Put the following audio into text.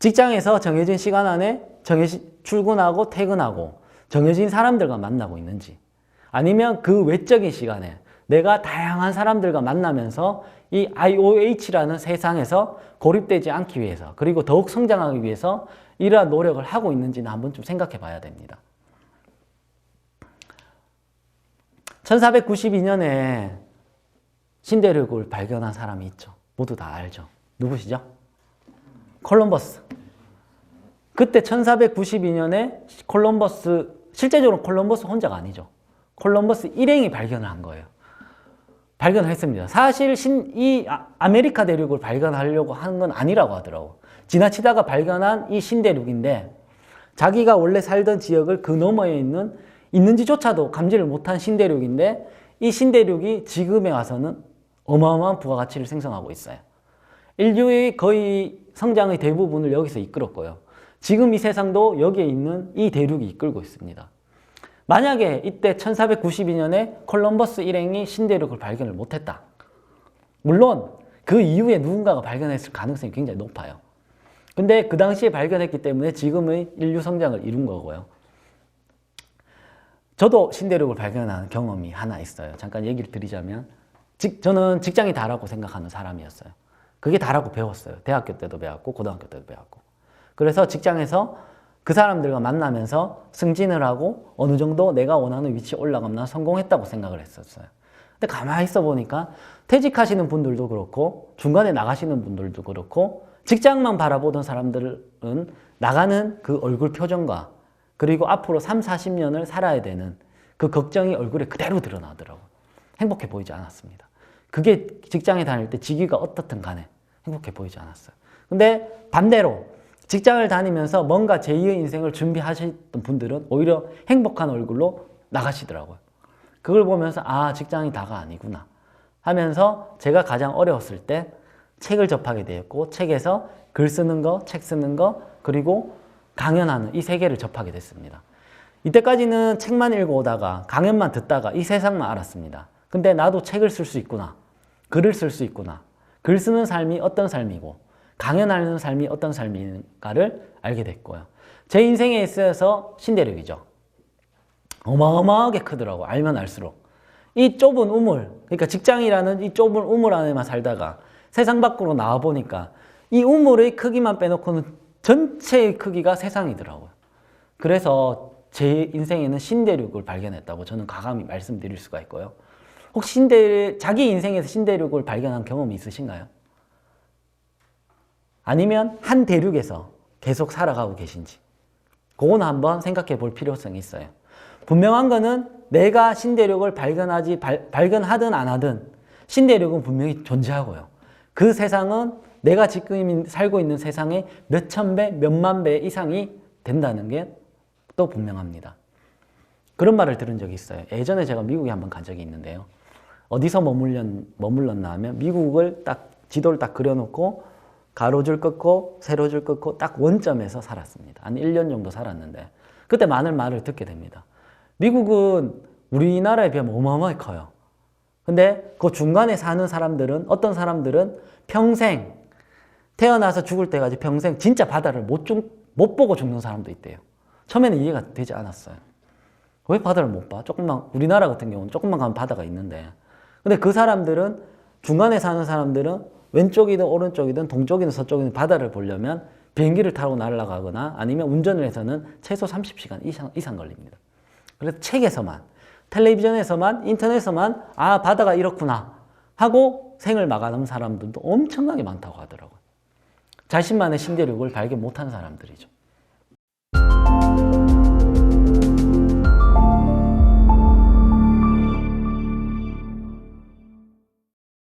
직장에서 정해진 시간 안에 정해진 출근하고 퇴근하고 정해진 사람들과 만나고 있는지 아니면 그 외적인 시간에 내가 다양한 사람들과 만나면서 이 IOH라는 세상에서 고립되지 않기 위해서 그리고 더욱 성장하기 위해서 이러한 노력을 하고 있는지는 한번 좀 생각해 봐야 됩니다. 1492년에 신대륙을 발견한 사람이 있죠. 모두 다 알죠. 누구시죠? 콜럼버스. 그때 1492년에 콜럼버스, 실제적으로 콜럼버스 혼자가 아니죠. 콜럼버스 일행이 발견을 한 거예요. 발견을 했습니다. 사실 신, 이 아- 아메리카 대륙을 발견하려고 하는 건 아니라고 하더라고. 지나치다가 발견한 이 신대륙인데 자기가 원래 살던 지역을 그 너머에 있는 있는지조차도 감지를 못한 신대륙인데 이 신대륙이 지금에 와서는 어마어마한 부가가치를 생성하고 있어요. 인류의 거의 성장의 대부분을 여기서 이끌었고요. 지금 이 세상도 여기에 있는 이 대륙이 이끌고 있습니다. 만약에 이때 1492년에 콜럼버스 일행이 신대륙을 발견을 못했다. 물론 그 이후에 누군가가 발견했을 가능성이 굉장히 높아요. 근데 그 당시에 발견했기 때문에 지금의 인류 성장을 이룬 거고요. 저도 신대륙을 발견한 경험이 하나 있어요. 잠깐 얘기를 드리자면, 직, 저는 직장이 다라고 생각하는 사람이었어요. 그게 다라고 배웠어요. 대학교 때도 배웠고, 고등학교 때도 배웠고. 그래서 직장에서 그 사람들과 만나면서 승진을 하고 어느 정도 내가 원하는 위치에 올라가면 성공했다고 생각을 했었어요. 근데 가만히 있어 보니까 퇴직하시는 분들도 그렇고 중간에 나가시는 분들도 그렇고 직장만 바라보던 사람들은 나가는 그 얼굴 표정과 그리고 앞으로 3, 40년을 살아야 되는 그 걱정이 얼굴에 그대로 드러나더라고요. 행복해 보이지 않았습니다. 그게 직장에 다닐 때 직위가 어떻든 간에 행복해 보이지 않았어요. 근데 반대로 직장을 다니면서 뭔가 제2의 인생을 준비하셨던 분들은 오히려 행복한 얼굴로 나가시더라고요. 그걸 보면서 아, 직장이 다가 아니구나 하면서 제가 가장 어려웠을 때 책을 접하게 되었고 책에서 글 쓰는 거, 책 쓰는 거, 그리고 강연하는 이 세 개를 접하게 됐습니다. 이때까지는 책만 읽어 오다가 강연만 듣다가 이 세상만 알았습니다. 근데 나도 책을 쓸 수 있구나. 글을 쓸 수 있구나. 글 쓰는 삶이 어떤 삶이고 강연하는 삶이 어떤 삶인가를 알게 됐고요. 제 인생에 있어서 신대륙이죠. 어마어마하게 크더라고. 알면 알수록. 이 좁은 우물, 그러니까 직장이라는 이 좁은 우물 안에만 살다가 세상 밖으로 나와 보니까 이 우물의 크기만 빼놓고는 전체의 크기가 세상이더라고요. 그래서 제 인생에는 신대륙을 발견했다고 저는 과감히 말씀드릴 수가 있고요. 혹시 신대, 자기 인생에서 신대륙을 발견한 경험이 있으신가요? 아니면 한 대륙에서 계속 살아가고 계신지. 그건 한번 생각해 볼 필요성이 있어요. 분명한 거는 내가 신대륙을 발견하지, 발, 발견하든 안 하든 신대륙은 분명히 존재하고요. 그 세상은 내가 지금 살고 있는 세상의 몇천 배, 몇만 배 이상이 된다는 게 또 분명합니다. 그런 말을 들은 적이 있어요. 예전에 제가 미국에 한번 간 적이 있는데요. 어디서 머물렸, 머물렀나 하면 미국을 딱 지도를 딱 그려놓고 가로줄 긋고 세로줄 긋고 딱 원점에서 살았습니다. 한 1년 정도 살았는데 그때 많은 말을 듣게 됩니다. 미국은 우리나라에 비하면 어마어마하게 커요. 근데 그 중간에 사는 사람들은 어떤 사람들은 평생 태어나서 죽을 때까지 평생 진짜 바다를 못, 죽, 못 보고 죽는 사람도 있대요. 처음에는 이해가 되지 않았어요. 왜 바다를 못 봐? 조금만 우리나라 같은 경우는 조금만 가면 바다가 있는데. 근데 그 사람들은 중간에 사는 사람들은 왼쪽이든 오른쪽이든 동쪽이든 서쪽이든 바다를 보려면 비행기를 타고 날아가거나 아니면 운전을 해서는 최소 30시간 이상, 이상 걸립니다. 그래서 책에서만, 텔레비전에서만, 인터넷에서만 아, 바다가 이렇구나 하고 생을 막아놓은 사람들도 엄청나게 많다고 하더라고요. 자신만의 신대륙을 발견 못한 사람들이죠.